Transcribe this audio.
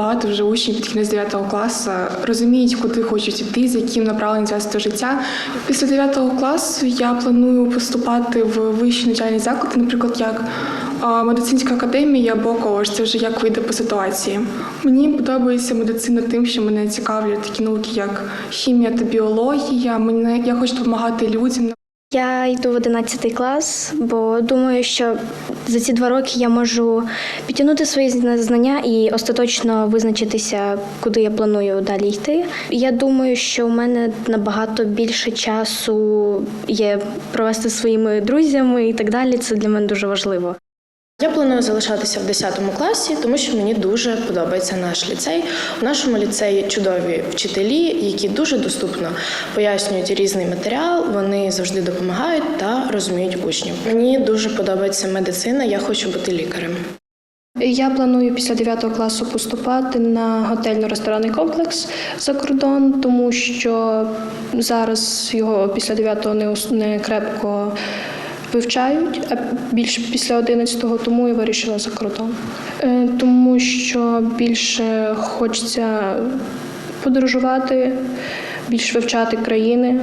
багато вже учнів під кінець 9 класу розуміють, куди хочуть іти, з яким направленням звести життя. Після 9 класу я планую поступати в вищі навчальні заклади, наприклад, як медицинська академія або коледж. Це вже як вийде по ситуації. Мені подобається медицина тим, що мене цікавлять такі науки, як хімія та біологія. Мене я хочу допомагати людям. Я йду в 11 клас, бо думаю, що за ці два роки я можу підтягнути свої знання і остаточно визначитися, куди я планую далі йти. Я думаю, що у мене набагато більше часу є провести своїми друзями і так далі. Це для мене дуже важливо. Я планую залишатися в 10 класі, тому що мені дуже подобається наш ліцей. У нашому ліцеї чудові вчителі, які дуже доступно пояснюють різний матеріал. Вони завжди допомагають та розуміють учнів. Мені дуже подобається медицина. Я хочу бути лікарем. Я планую після 9 класу поступати на готельно-ресторанний комплекс за кордон, тому що зараз його після 9 не, крепко вивчають, а більше після 11-го, тому я вирішила за кордон. Е, Тому що більше хочеться подорожувати, більше вивчати країни.